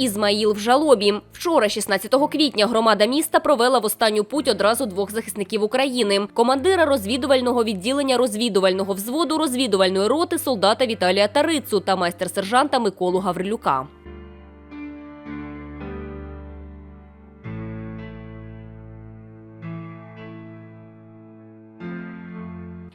Ізмаїл в жалобі. Вчора, 16 квітня, громада міста провела в останню путь одразу двох захисників України: командира розвідувального відділення розвідувального взводу розвідувальної роти солдата Віталія Тарицу та майстер-сержанта Миколу Гаврилюка.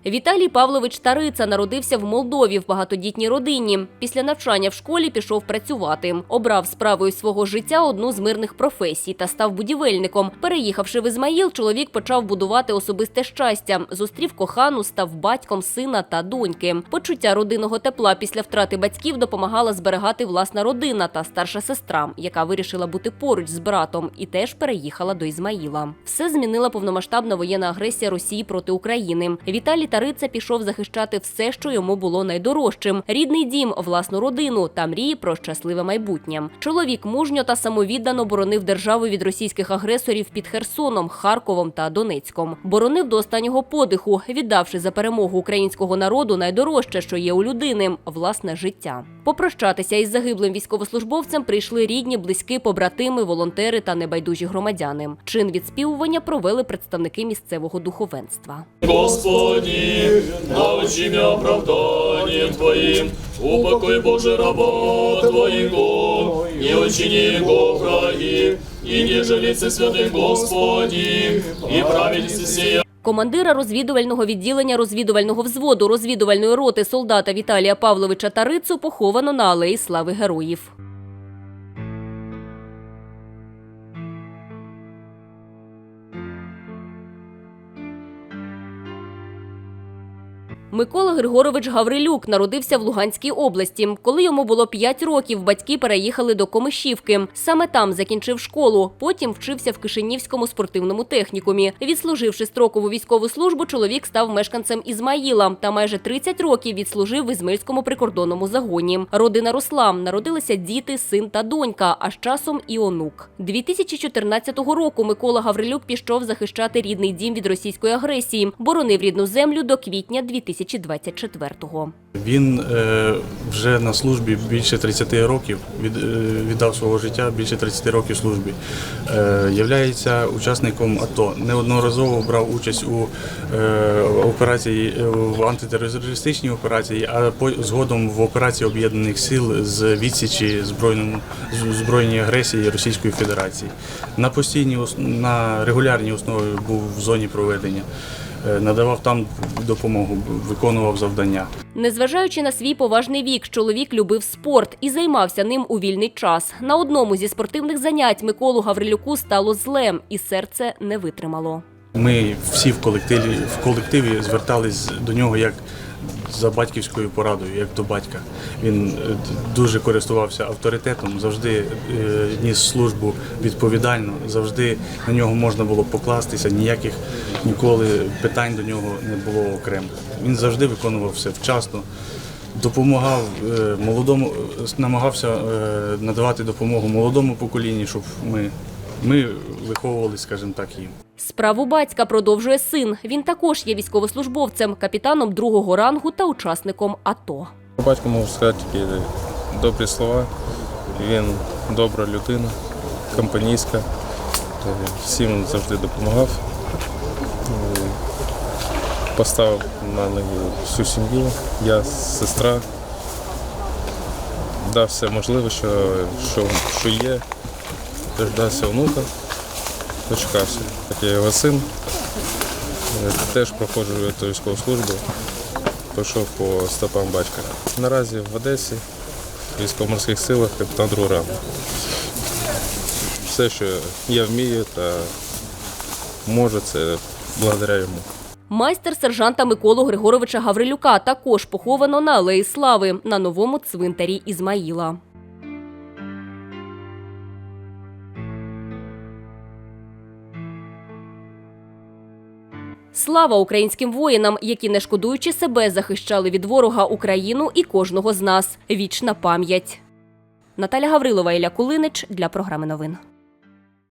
Віталій Павлович Тариця народився в Молдові в багатодітній родині. Після навчання в школі пішов працювати. Обрав справою свого життя одну з мирних професій та став будівельником. Переїхавши в Ізмаїл, чоловік почав будувати особисте щастя. Зустрів кохану, став батьком сина та доньки. Почуття родинного тепла після втрати батьків допомагала зберегати власна родина та старша сестра, яка вирішила бути поруч з братом і теж переїхала до Ізмаїла. Все змінила повномасштабна воєнна агресія Росії проти України. Віталій Тариця пішов захищати все, що йому було найдорожчим: рідний дім, власну родину та мрії про щасливе майбутнє. Чоловік мужньо та самовіддано боронив державу від російських агресорів під Херсоном, Харковом та Донецьком. Боронив до останнього подиху, віддавши за перемогу українського народу найдорожче, що є у людини власне життя. Попрощатися із загиблим військовослужбовцем прийшли рідні, близькі, побратими, волонтери та небайдужі громадяни. Чин відспівування провели представники місцевого духовенства. Господи, научи меня оправданием Твоим, упокой, Боже, раба Твоего, и учини его враги, и не жалится святый Господи, и праведницы сия Командира розвідувального відділення розвідувального взводу розвідувальної роти солдата Віталія Павловича Тарицу поховано на алеї слави героїв. Микола Григорович Гаврилюк народився в Луганській області. Коли йому було 5 років, батьки переїхали до Комишівки. Саме там закінчив школу. Потім вчився в Кишинівському спортивному технікумі. Відслуживши строкову військову службу, чоловік став мешканцем Ізмаїла та майже 30 років відслужив в Ізмаїльському прикордонному загоні. Родина росла, народилися діти, син та донька, а з часом і онук. 2014 року Микола Гаврилюк пішов захищати рідний дім від російської агресії, боронив рідну землю до квітня 2024-го. Він е, вже на службі більше 30 років від, е, віддав свого життя більше 30 років службі. Е, являється учасником АТО. Неодноразово брав участь у операції в антитерористичній операції, а по, згодом в операції Об'єднаних сил з відсічі збройному збройній агресії Російської Федерації. На постійній ос- на регулярній основі був в зоні проведення. Е, Надавав там допомогу, виконував завдання. Незважаючи на свій поважний вік, чоловік любив спорт і займався ним у вільний час. На одному зі спортивних занять Миколу Гаврилюку стало злем, і серце не витримало. Ми всі в колективі, в колективі звертались до нього як за батьківською порадою, як до батька. Він е, дуже користувався авторитетом, завжди е, ніс службу відповідально, завжди на нього можна було покластися, ніяких ніколи питань до нього не було окремо. Він завжди виконував все вчасно. Допомагав е, молодому, намагався надавати допомогу молодому поколінню, щоб ми, ми виховували, скажімо так, їм. Справу батька продовжує син. Він також є військовослужбовцем, капітаном другого рангу та учасником АТО. Батько можу сказати тільки добрі слова. Він добра людина, компанійська. Всім завжди допомагав. Е, Поставив на ноги всю сім'ю, я, сестра. Дав все можливе, що, що, що є. Дождався онука, дочекався. Так я його син. Е, Теж проходжу эту військову службу пішов по стопам батька. Наразі в Одесі, в військово-морських силах, капітан рангу. Все, що я вмію та можу, це благодаря йому. Майстер сержанта Миколу Григоровича Гаврилюка також поховано на алеї Слави на новому цвинтарі Ізмаїла. Слава українським воїнам, які не шкодуючи себе захищали від ворога Україну і кожного з нас. Вічна пам'ять. Наталя Гаврилова Ілля Кулинич для програми новин.